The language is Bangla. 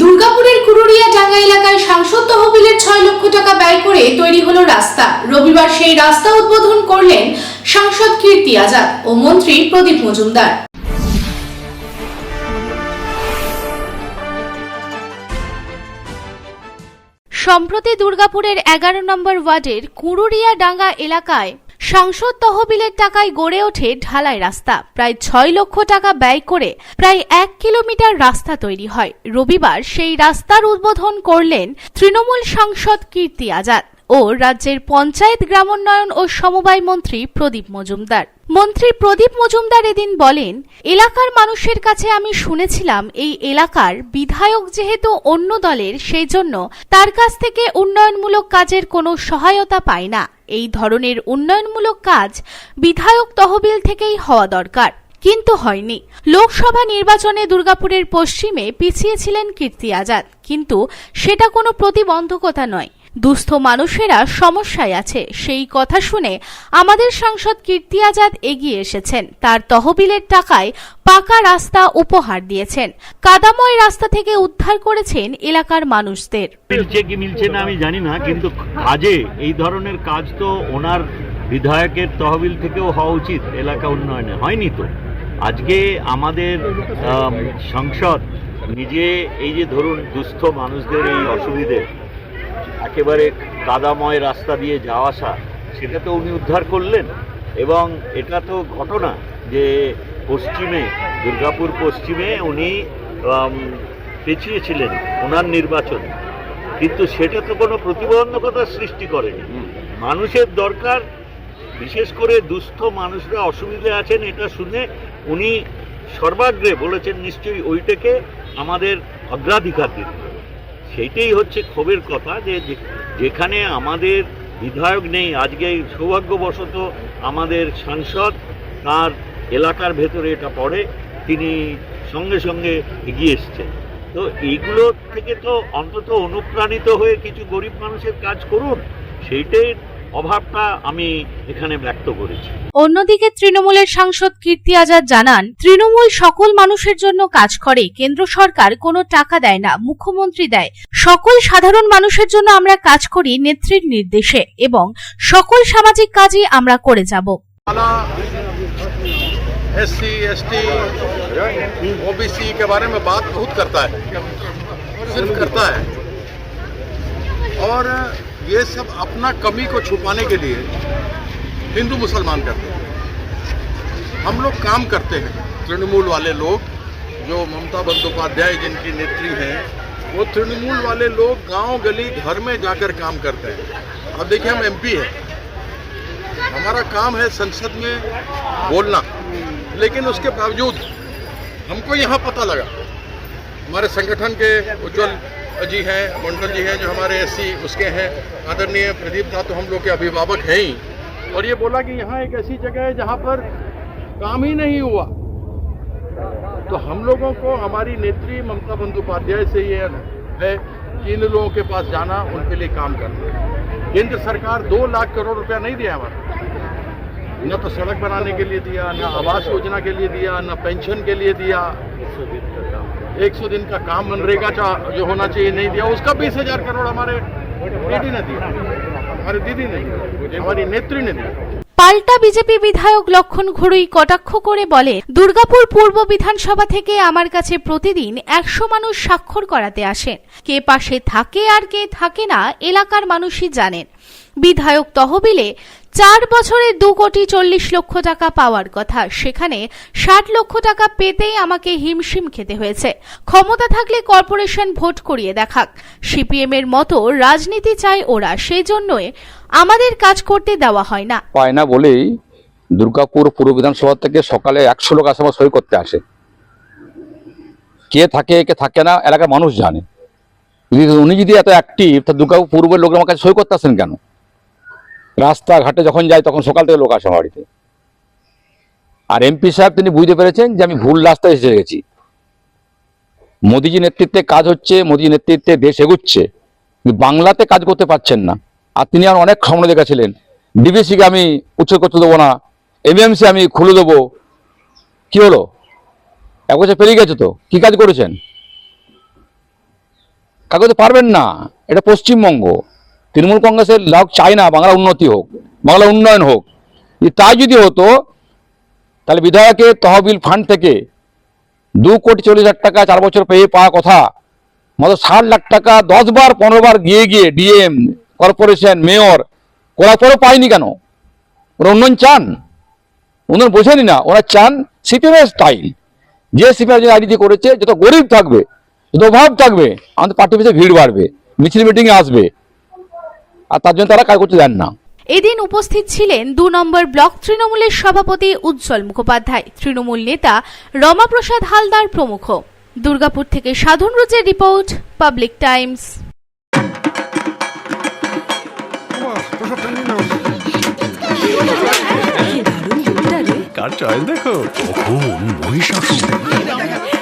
দুর্গাপুরের কুরুরিয়া ডাঙ্গা এলাকায় সাংসদ তহবিলের ছয় লক্ষ টাকা ব্যয় করে তৈরি হলো রাস্তা। রবিবার সেই রাস্তা উদ্বোধন করলেন সাংসদ কীর্তি আজাদ ও মন্ত্রী প্রদীপ মজুমদার। সম্প্রতি দুর্গাপুরের এগারো নম্বর ওয়ার্ডের কুরুরিয়া ডাঙ্গা এলাকায় সাংসদ তহবিলের টাকায় গড়ে ওঠে ঢালাই রাস্তা। প্রায় ছয় লক্ষ টাকা ব্যয় করে প্রায় এক কিলোমিটার রাস্তা তৈরি হয়। রবিবার সেই রাস্তার উদ্বোধন করলেন তৃণমূল সাংসদ কীর্তি আজাদ। ও রাজ্যের পঞ্চায়েত গ্রামোন্নয়ন ও সমবায় মন্ত্রী প্রদীপ মজুমদার। মন্ত্রী প্রদীপ মজুমদার এদিন বলেন, এলাকার মানুষের কাছে আমি শুনেছিলাম এই এলাকার বিধায়ক যেহেতু অন্য দলের, সেই জন্য তার কাছ থেকে উন্নয়নমূলক কাজের কোনো সহায়তা পায় না। এই ধরনের উন্নয়নমূলক কাজ বিধায়ক তহবিল থেকেই হওয়া দরকার। কিন্তু হয়নি। লোকসভা নির্বাচনে দুর্গাপুরের পশ্চিমে পিছিয়েছিলেন কীর্তি আজাদ। কিন্তু সেটা কোনো প্রতিবন্ধকতা নয়। দুস্থ মানুষেরা সমস্যায় আছে। সেই কথা শুনে আমাদের সাংসদ কীর্তি আজাদ এগিয়ে এসেছেন। তার তহবিলের টাকায় পাকা রাস্তা উপহার দিয়েছেন। কাদাময় রাস্তা থেকে উদ্ধার করেছেন এলাকার মানুষদের। মিলছে কি মিলছে না আমি জানি না, কিন্তু কাজে, এই ধরনের কাজ তো ওনার বিধায়কের তহবিল থেকেও হওয়া উচিত, এলাকা উন্নয়নে। হয়নি তো। আজকে আমাদের সংসদ নিজে এই যে ধরুন দুস্থ মানুষদের এই অসুবিধে একেবারে কাদাময় রাস্তা দিয়ে যাওয়া আসা সেটা তো উনি উদ্ধার করলেন। এবং এটা তো ঘটনা যে পশ্চিমে দুর্গাপুর পশ্চিমে উনি আম, পেছিয়েছিলেন ওনার নির্বাচন। কিন্তু সেটা তো কোনো প্রতিবন্ধকতার সৃষ্টি করেনি। মানুষের দরকার বিশেষ করে দুস্থ মানুষরা অসুবিধে আছেন এটা শুনে উনি সর্বাগ্রে বলেছেন নিশ্চয়ই ওইটাকে আমাদের অগ্রাধিকার দিতে। সেইটাই হচ্ছে ক্ষোভের কথা যে যেখানে আমাদের বিধায়ক নেই, আজকে সৌভাগ্যবশত আমাদের সাংসদ তার এলাকার ভেতরে এটা পড়ে, তিনি সঙ্গে সঙ্গে এগিয়ে এসছেন। তো এইগুলো থেকে তো অন্তত অনুপ্রাণিত হয়ে কিছু গরিব মানুষের কাজ করুন, সেইটাই অভাবটা আমি এখানে ব্যক্ত করেছি অন্যদিকে তৃণমূলের সাংসদ কীর্তি আজাদ জানান তৃণমূল সকল মানুষের জন্য কাজ করে কেন্দ্র সরকার কোনো টাকা দেয় না মুখ্যমন্ত্রী দেয় সকল সাধারণ মানুষের জন্য আমরা কাজ করি নেত্রীর নির্দেশে এবং সকল সামাজিক কাজই আমরা করে যাব वाला S C S T OBC के बारे में बात बहुत करता है सिर्फ करता है और ये सब अपना कमी को छुपाने के लिए हिंदू मुसलमान करते हैं। हम लोग काम करते हैं। तृणमूल वाले लोग, जो ममता बंदोपाध्याय जिनकी नेत्री हैं, वो तृणमूल वाले लोग गाँव गली घर में जाकर काम करते हैं। अब देखिए, हम एमपी हैं। हमारा काम है संसद में बोलना, लेकिन उसके बावजूद हमको यहाँ पता लगा। हमारे संगठन के उज्जवल जी हैं, मंडल जी हैं जो हमारे एससी उसके हैं। आदरणीय प्रदीप दा तो हम लोग के अभिभावक हैं ही। और ये बोला कि यहाँ एक ऐसी जगह है जहाँ पर काम ही नहीं हुआ। तो हम लोगों को हमारी नेत्री ममता बंदोपाध्याय से ये है कि इन लोगों के पास जाना, उनके लिए काम करना। केंद्र सरकार दो लाख करोड़ रुपया नहीं दिया हमारा। न तो सड़क बनाने के लिए दिया, न आवास योजना के लिए दिया, न पेंशन के लिए दिया। एक सौ दिन का काम मनरेगा चा- जो होना चाहिए नहीं दिया उसका बीस हजार करोड़ हमारे दीदी ने दिया हमारी दीदी ने दिया हमारी नेत्री ने दिया পাল্টা বিজেপি বিধায়ক লক্ষণ ঘড়ুই কটাক্ষ করে বলে দুর্গাপুর পূর্ব বিধানসভা থেকে আমার কাছে প্রতিদিন একশো মানুষ স্বাক্ষর করাতে আসেন কে পাশে থাকে আর কে থাকে না এলাকার মানুষই জানেন বিধায়ক তহবিলে চার বছরে দু কোটি চল্লিশ লক্ষ টাকা পাওয়ার কথা। সেখানে ষাট লক্ষ টাকা পেতেই আমাকে হিমশিম খেতে হয়েছে। ক্ষমতা থাকলে কর্পোরেশন ভোট করিয়ে দেখাক। সিপিএম এর মতো রাজনীতি চায় ওরা সেই জন্যই আমাদের কাজ করতে দেওয়া হয় না। পায় না বলেই দুর্গাপুর পূর্ব বিধানসভা থেকে সকালে একশো লোক আসে আমার সই করতে আসে। কে থাকে কে থাকে না, এলাকার মানুষ জানে। উনি যদি এত অ্যাক্টিভ তা দুর্গাপুর পূর্বের লোক আমার কাছে সই করতে আসেন কেন? রাস্তাঘাটে যখন যাই, তখন সকাল থেকে লোক আসে আমার বাড়িতে। আর এমপি সাহেব, তিনি বুঝতে পেরেছেন যে আমি ভুল রাস্তায় এসে গেছি। মোদিজি নেতৃত্বে কাজ হচ্ছে, মোদিজি নেতৃত্বে দেশ এগুচ্ছে। বাংলাতে কাজ করতে পারছেন না। আর তিনি আর অনেক স্বপ্ন দেখেছিলেন ডিবিসিকে আমি উচ্চ করতে দেবো না, এমএমসি আমি খুলে দেবো। কি হলো? এক বছর পেরিয়ে গেছে তো, কি কাজ করেছেন? কাগজ পারবেন না, এটা পশ্চিমবঙ্গ। তৃণমূল কংগ্রেসের লোক চায় না, বাংলা উন্নতি হোক, বাংলা উন্নয়ন হোক। তাই যদি হতো, তাহলে বিধায়কের তহবিল ফান্ড থেকে দু কোটি চল্লিশ লাখ টাকা চার বছর পেয়ে পাওয়া কথা। মাত্র ষাট লাখ টাকা দশ বার, পনেরো বার গিয়ে গিয়ে ডিএম কর্পোরেশন মেয়র করার পরেও পায়নি কেন? ওরা উন্নয়ন চান? উন্নয়ন বোঝেনি না, ওরা চান সিপিএমের স্টাইল যে সিপিএম যে আইডি করেছে, যত গরিব থাকবে, যত অভাব থাকবে, আমাদের পার্টি পিছিয়ে ভিড় বাড়বে, মিছিল মিটিংয়ে আসবে। আর তার জন্য তারা কাজ করতে দেন না। এদিন উপস্থিত ছিলেন দু নম্বর ব্লক তৃণমূলের সভাপতি উজ্জ্বল মুখোপাধ্যায়। তৃণমূল নেতা রমাপ্রসাদ হালদার প্রমুখ। দুর্গাপুর থেকে সাধন রুজের রিপোর্ট পাবলিক টাইমস। কার চয়েস দেখো? মহিষাসুর।